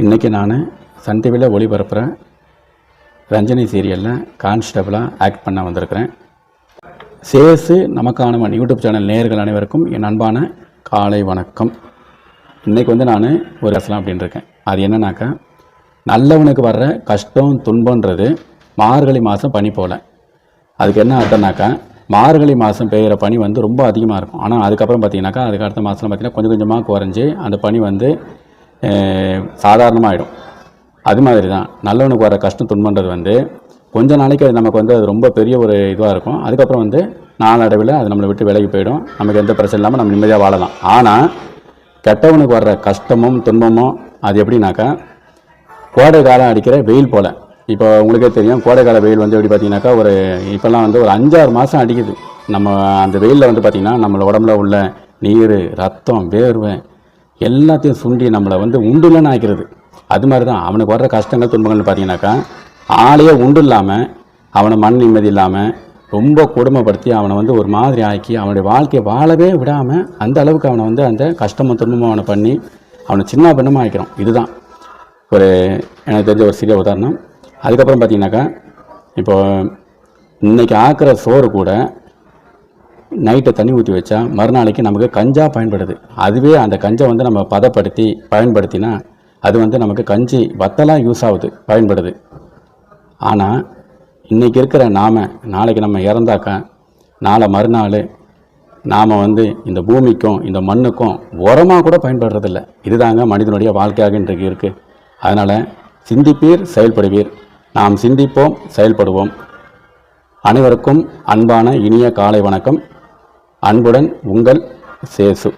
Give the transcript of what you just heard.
இன்றைக்கி நான் சன் டிவியில் ஒளிபரப்புகிற ரஞ்சனி சீரியலில் கான்ஸ்டபிளாக ஆக்ட் பண்ண வந்திருக்கிறேன். சேசு நமக்கான யூடியூப் சேனல் நேர்கள் அனைவருக்கும் என் அன்பான காலை வணக்கம். இன்றைக்கி வந்து நான் ஒரு ரசலாம் அப்படின்னு இருக்கேன் அது என்னன்னாக்கா நல்லவனுக்கு வர்ற கஷ்டம் துன்பன்றது மார்கழி மாதம் பனி போல். அதுக்கு என்ன அர்த்தம்னாக்கா மார்கழி மாதம் பெய்கிற பனி வந்து ரொம்ப அதிகமாக இருக்கும். ஆனால் அதுக்கப்புறம் பார்த்தீங்கன்னாக்கா அதுக்கு அடுத்த மாதம் பார்த்தீங்கன்னா கொஞ்சம் கொஞ்சமாக குறைஞ்சி அந்த பனி வந்து சாதாரணமாகிடும் அது மாதிரி தான் நல்லவனுக்கு வர கஷ்டம் துன்பன்றது வந்து கொஞ்ச நாளைக்கு அது நமக்கு வந்து அது ரொம்ப பெரிய ஒரு இதுவாக இருக்கும். அதுக்கப்புறம் வந்து நாளடைவில் அது நம்மளை விட்டு விலகி போயிடும். நமக்கு எந்த பிரச்சனை இல்லாமல் நம்ம நிம்மதியாக வாழலாம். ஆனால் கெட்டவனுக்கு வர்ற கஷ்டமும் துன்பமும் அது எப்படின்னாக்கா கோடை காலம் அடிக்கிற வெயில் போல். இப்போ உங்களுக்கே தெரியும் கோடை கால வெயில் வந்து எப்படி பார்த்தீங்கன்னாக்கா ஒரு இப்போல்லாம் வந்து ஒரு அஞ்சாறு மாதம் அடிக்குது. நம்ம அந்த வெயிலில் வந்து பார்த்திங்கன்னா நம்மளை உடம்புல உள்ள நீர் ரத்தம் வேர்வை எல்லாத்தையும் சுண்டி நம்மளை வந்து உண்டுலன்னு ஆக்கிறது அது மாதிரி தான் அவனுக்கு வர்ற கஷ்டங்கள் துன்பங்கள்னு பார்த்தீங்கன்னாக்கா ஆளையே உண்டு இல்லாமல் அவனை மண் நிம்மதி இல்லாமல் ரொம்ப கொடுமைப்படுத்தி அவனை வந்து ஒரு மாதிரி ஆக்கி அவனுடைய வாழ்க்கையை வாழவே விடாமல் அந்த அளவுக்கு அவனை வந்து அந்த கஷ்டமும் துன்பமும் அவனை பண்ணி அவனை சின்ன பின்னமாக ஆக்கிறோம் இதுதான். ஒரு எனக்கு தெரிஞ்ச ஒரு சிறிய உதாரணம். அதுக்கப்புறம் பார்த்தீங்கன்னாக்கா இப்போ இன்னைக்கு ஆக்கிற சோறு கூட நைட்டை தண்ணி ஊற்றி வச்சா மறுநாளைக்கு நமக்கு கஞ்சா பயன்படுது. அதுவே அந்த கஞ்சை வந்து நம்ம பதப்படுத்தி பயன்படுத்தினா அது வந்து நமக்கு கஞ்சி வத்தலாக யூஸ் ஆகுது பயன்படுது. ஆனால் இன்றைக்கி இருக்கிற நாம நாளைக்கு நம்ம இறந்தாக்கா நாளை மறுநாள் நாம் வந்து இந்த பூமிக்கும் இந்த மண்ணுக்கும் உரமாக கூட பயன்படுறதில்ல. இதுதாங்க மனிதனுடைய வாழ்க்கையாக இன்றைக்கு இருக்குது அதனால் சிந்திப்பீர் செயல்படுவீர். நாம் சிந்திப்போம் செயல்படுவோம். அனைவருக்கும் அன்பான இனிய காலை வணக்கம். அன்புடன் உங்கள் சேசு.